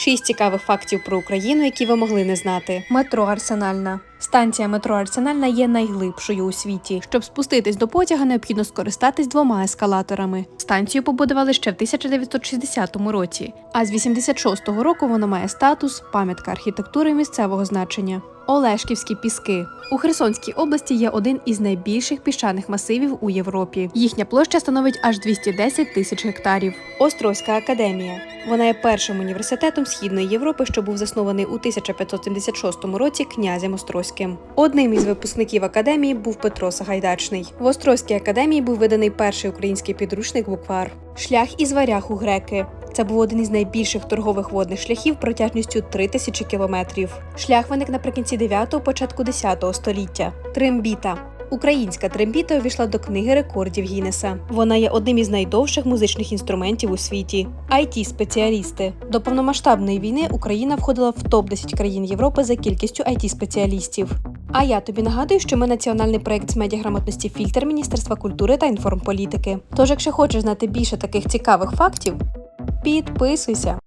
Шість цікавих фактів про Україну, які ви могли не знати. Метро Арсенальна. Станція метро Арсенальна є найглибшою у світі. Щоб спуститись до потяга, необхідно скористатись двома ескалаторами. Станцію побудували ще в 1960 році, а з 86-го року вона має статус пам'ятка архітектури місцевого значення. Олешківські піски у Херсонській області є один із найбільших піщаних масивів у Європі. Їхня площа становить аж 210 тисяч гектарів. Острозька академія. Вона є першим університетом Східної Європи, що був заснований у 1576 році князем Острозьким. Одним із випускників академії був Петро Сагайдачний. В Острозькій академії був виданий перший український підручник буквар. Шлях із варяг у греки. Це був один із найбільших торгових водних шляхів протяжністю 3000 кілометрів. Шлях виник наприкінці 9-го, початку 10-го століття. Трембіта. Українська трембіта увійшла до книги рекордів Гіннеса. Вона є одним із найдовших музичних інструментів у світі. it спеціалісти до повномасштабної війни Україна входила в топ 10 країн Європи за кількістю it спеціалістів. А я тобі нагадую, що ми національний проект з медіаграмотності фільтр Міністерства культури та інформполітики. Тож, якщо хочеш знати більше таких цікавих фактів, підписуйся.